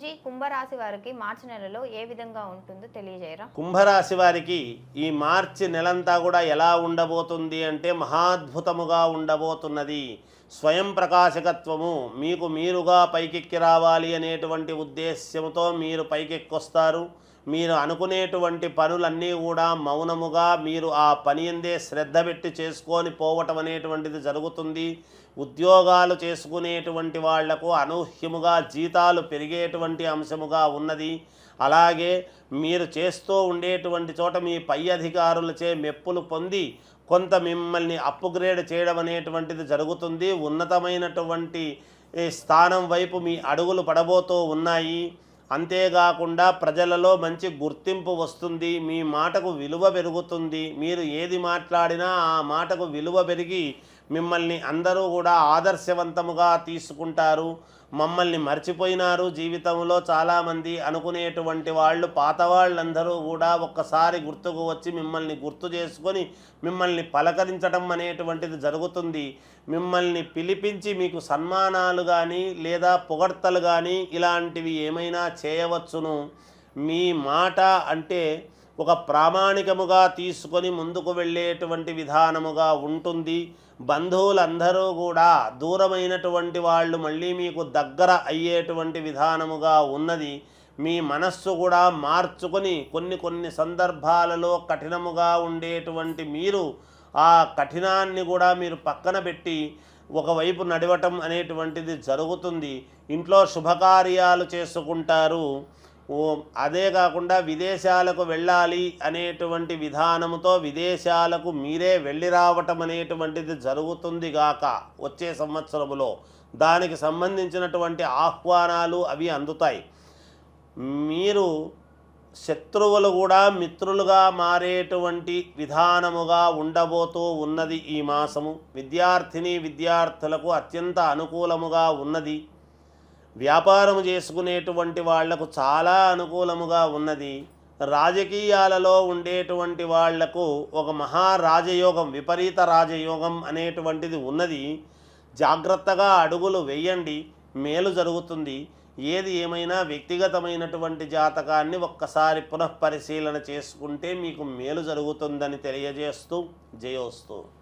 గురుజీ కుంభరాశి వారికి మార్చి నెలలో ఏ విధంగా ఉంటుందో తెలియజేయరా? కుంభరాశి వారికి ఈ మార్చి నెలంతా కూడా ఎలా ఉండబోతుంది అంటే మహాద్భుతముగా ఉండబోతున్నది. స్వయం ప్రకాశకత్వము మీకు మీరుగా పైకెక్కి రావాలి అనేటువంటి ఉద్దేశ్యంతో మీరు పైకెక్కొస్తారు. మీరు అనుకునేటువంటి పనులన్నీ కూడా మౌనముగా మీరు ఆ పని ఎందే శ్రద్ధ పెట్టి చేసుకొని పోవటం అనేటువంటిది జరుగుతుంది. ఉద్యోగాలు చేసుకునేటువంటి వాళ్ళకు అనూహ్యముగా జీతాలు పెరిగేటువంటి అంశముగా ఉన్నది. అలాగే మీరు చేస్తూ ఉండేటువంటి చోట మీ పై అధికారులచే మెప్పులు పొంది కొంత మిమ్మల్ని అప్గ్రేడ్ చేయడం అనేటువంటిది జరుగుతుంది. ఉన్నతమైనటువంటి స్థానం వైపు మీ అడుగులు పడబోతూ ఉన్నాయి. అంతేకాకుండా ప్రజలలో మంచి గుర్తింపు వస్తుంది మీ మాటకు విలువ పెరుగుతుంది. మీరు ఏది మాట్లాడినా ఆ మాటకు విలువ పెరిగి మిమ్మల్ని అందరూ కూడా ఆదర్శవంతముగా తీసుకుంటారు. మమ్మల్ని మర్చిపోయినారు జీవితంలో చాలామంది అనుకునేటువంటి వాళ్ళు పాత వాళ్ళందరూ కూడా ఒక్కసారి గుర్తుకు వచ్చి మిమ్మల్ని గుర్తు చేసుకొని మిమ్మల్ని పలకరించడం అనేటువంటిది జరుగుతుంది. మిమ్మల్ని పిలిపించి మీకు సన్మానాలు కానీ లేదా పొగడ్తలు కానీ ఇలాంటివి ఏమైనా చేయవచ్చును. మీ మాట అంటే ఒక ప్రామాణికముగా తీసుకొని ముందుకు వెళ్ళేటువంటి విధానముగా ఉంటుంది. బంధువులందరూ కూడా దూరమైనటువంటి వాళ్ళు మళ్ళీ మీకు దగ్గర అయ్యేటువంటి విధానముగా ఉన్నది. మీ మనస్సు కూడా మార్చుకొని కొన్ని కొన్ని సందర్భాలలో కఠినముగా ఉండేటువంటి మీరు ఆ కఠినాన్ని కూడా మీరు పక్కన పెట్టి ఒకవైపు నడవటం అనేటువంటిది జరుగుతుంది. ఇంట్లో శుభకార్యాలు చేసుకుంటారు. ఓం. అదే కాకుండా విదేశాలకు వెళ్ళాలి అనేటువంటి విధానముతో విదేశాలకు మీరే వెళ్ళి రావటం అనేటువంటిది జరుగుతుంది గాక వచ్చే సంవత్సరములో. దానికి సంబంధించినటువంటి ఆహ్వానాలు అవి అందుతాయి. మీరు శత్రువులు కూడా మిత్రులుగా మారేటువంటి విధానముగా ఉండబోతూ ఉన్నది ఈ మాసము. విద్యార్థిని విద్యార్థులకు అత్యంత అనుకూలముగా ఉన్నది. వ్యాపారం చేసుకునేటువంటి వాళ్ళకు చాలా అనుకూలముగా ఉన్నది. రాజకీయాలలో ఉండేటువంటి వాళ్ళకు ఒక మహారాజయోగం విపరీత రాజయోగం అనేటువంటిది ఉన్నది. జాగ్రత్తగా అడుగులు వేయండి మేలు జరుగుతుంది. ఏది ఏమైనా వ్యక్తిగతమైనటువంటి జాతకాన్ని ఒక్కసారి పునఃపరిశీలన చేసుకుంటే మీకు మేలు జరుగుతుందని తెలియజేస్తూ జయోస్తూ.